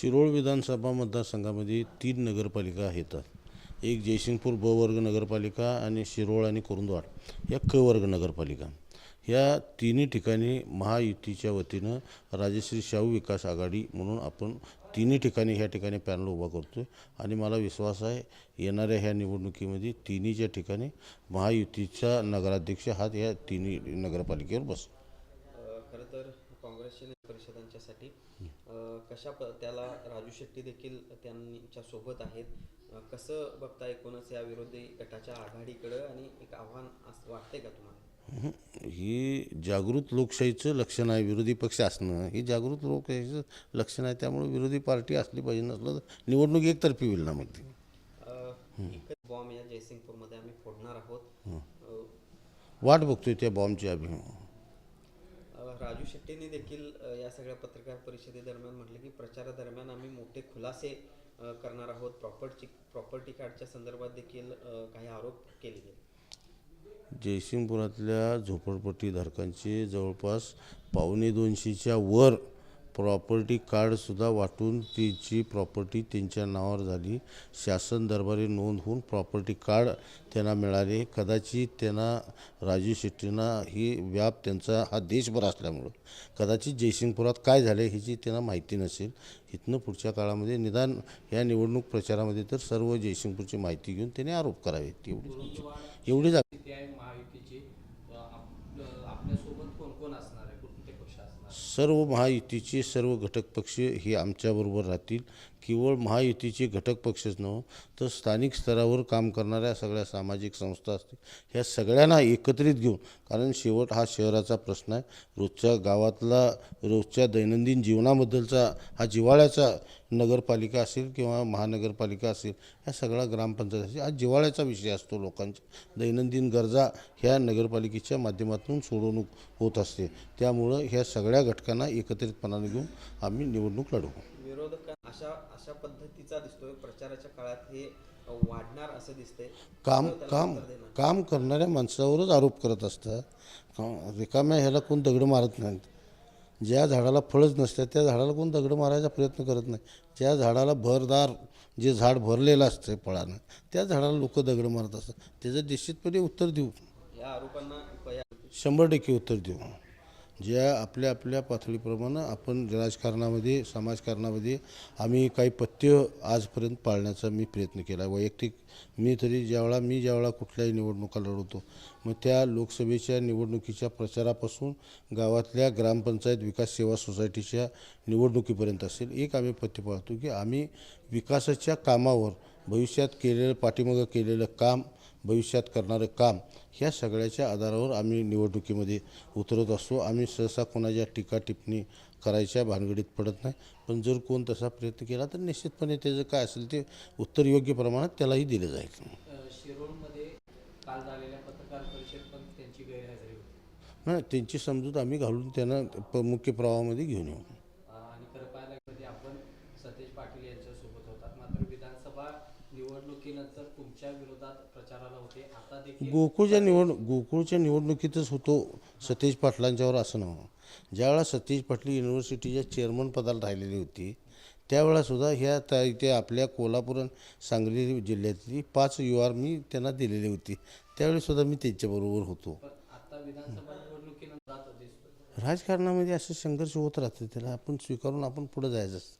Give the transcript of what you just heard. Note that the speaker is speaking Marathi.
शिरोळ विधानसभा मतदारसंघामध्ये तीन नगरपालिका आहेत. एक जयसिंगपूर ब वर्ग नगरपालिका आणि शिरोळ आणि कुरुंदवाड या क वर्ग नगरपालिका. ह्या तिन्ही ठिकाणी महायुतीच्या वतीनं राजश्री शाहू विकास आघाडी म्हणून आपण तिन्ही ठिकाणी ह्या ठिकाणी पॅनल उभा करतो आहे आणि मला विश्वास आहे येणाऱ्या ह्या निवडणुकीमध्ये तिन्हीच्या ठिकाणी महायुतीचा नगराध्यक्ष हा या तिन्ही नगरपालिकेवर बसतो तर काँग्रेसच्या परिषदांच्यासाठी कशा प त्याला राजू शेट्टी देखील त्यांच्यासोबत आहेत. कसं बघता एकूणच या विरोधी गटाच्या आघाडीकडं आणि एक आव्हान असं वाटतंय का तुम्हाला? हं. जागृत लोकशाहीचं लक्षण आहे विरोधी पक्ष असणं. ही जागृत लोकशाहीचं लक्षण आहे त्यामुळे विरोधी पार्टी असली पाहिजे नसलं तर निवडणूक एकतर्फी होईल ना मग ती. बॉम्ब या जयसिंगपूरमध्ये आम्ही फोडणार आहोत. वाट बघतोय त्या बॉम्बची आम्ही. राजू शेट्टींनी देखील या सगळ्या पत्रकार परिषदेदरम्यान म्हटलं की प्रचारादरम्यान आम्ही मोठे खुलासे करणार आहोत. प्रॉपर्टी प्रॉपर्टी कार्डच्या संदर्भात देखील काही आरोप केले गेले जयसिंगपुरातल्या झोपडपट्टीधारकांचे जवळपास पावणे दोनशेच्या वर प्रॉपर्टी कार्डसुद्धा वाटून तिची प्रॉपर्टी त्यांच्या नावावर झाली. शासन दरबारी नोंद होऊन प्रॉपर्टी कार्ड त्यांना मिळाले. कदाचित त्यांना राजू शेट्टींना ही व्याप त्यांचा हा देशभर असल्यामुळं. कदाचित जयसिंगपुरात काय झालं ह्याची त्यांना माहिती नसेल. इथनं पुढच्या काळामध्ये निदान या निवडणूक प्रचारामध्ये तर सर्व जयसिंगपूरची माहिती घेऊन त्यांनी आरोप करावेत. एवढी एवढीच स्थिती आहे महायुतीची अ, आपलं आपल्यासोबत कोण कोण असणार आहे कोणते पक्ष असणार सर्व महायुतीचे सर्व घटक पक्ष हे आमच्याबरोबर राहतील. केवळ महायुतीचे घटक पक्षच नव्ह तर स्थानिक स्तरावर काम करणाऱ्या सगळ्या सामाजिक संस्था असतील ह्या सगळ्यांना एकत्रित घेऊन कारण शेवट हा शहराचा प्रश्न आहे. रोजच्या गावातला रोजच्या दैनंदिन जीवनाबद्दलचा हा जिव्हाळ्याचा नगरपालिका असेल किंवा महानगरपालिका असेल ह्या सगळा ग्रामपंचायत असेल हा जिव्हाळ्याचा विषय असतो लोकांच्या दैनंदिन गरजा ह्या नगरपालिकेच्या माध्यमातून सोडवणूक होत असते. त्यामुळं ह्या सगळ्या घटकांना एकत्रितपणाने घेऊन आम्ही निवडणूक लढवू. विरोधक अशा अशा पद्धतीचा दिसतोय. प्रचाराच्या काळात हे वाढणार असं दिसतंय. काम काम? काम करणाऱ्या माणसावरच आरोप करत असतात का- रिकाम्या ह्याला कोण दगड मारत नाहीत. ज्या झाडाला फळच नसतात त्या झाडाला कोण दगड मारायचा प्रयत्न करत नाही. ज्या झाडाला भरदार जे झाड भरलेलं असतं फळानं त्या झाडाला लोक दगड मारत असतात. त्याचं निश्चितपणे उत्तर देऊ. या आरोपांना शंभर टक्के उत्तर देऊ. ज्या आपल्या आपल्या पातळीप्रमाणे आपण राजकारणामध्ये समाजकारणामध्ये आम्ही काही पथ्य आजपर्यंत पाळण्याचा मी प्रयत्न केला. वैयक्तिक मी तरी ज्यावेळा मी ज्यावेळा कुठल्याही निवडणुका लढवतो मग त्या लोकसभेच्या निवडणुकीच्या प्रचारापासून गावातल्या ग्रामपंचायत विकास सेवा सोसायटीच्या निवडणुकीपर्यंत असेल एक आम्ही पथ्य पाळतो की आम्ही विकासाच्या कामावर भविष्यात केलेलं पाठीमागं केलेलं काम भविष्यात करणारं काम ह्या सगळ्याच्या आधारावर आम्ही निवडणुकीमध्ये उतरत असतो. आम्ही सहसा कोणाच्या टीका टिप्पणी करायच्या भानगडीत पडत नाही. पण जर कोण तसा प्रयत्न केला तर निश्चितपणे त्याचं काय असेल ते उत्तर योग्य प्रमाणात त्यालाही दिलं जाईल. त्यांची समजूत आम्ही घालून त्यांना प मुख्य प्रवाहामध्ये घेऊन येऊ अ, आणि खरं पाहायला गेलं तर आपण सतेज पाटील यांच्यासोबत होतात. मात्र विधानसभा निवडणुकीनंतर तुमच्या विरोधात प्रचाराला होते. आता देखील गोकुळच्या निवड गोकुळच्या निवडणुकीतच होतो सतीश पाटलांच्यावर असं नव्हतं ज्यावेळा सतीश पाटील युनिव्हर्सिटीच्या चेअरमन पदाला राहिलेली होती त्यावेळासुद्धा ह्या त्या इथे आपल्या कोल्हापूर सांगली जिल्ह्यातली पाच यू आर मी त्यांना दिलेली होती. त्यावेळीसुद्धा मी त्यांच्याबरोबर होतो. राजकारणामध्ये असे संघर्ष होत राहते त्याला आपण स्वीकारून आपण पुढे जायचं असतं.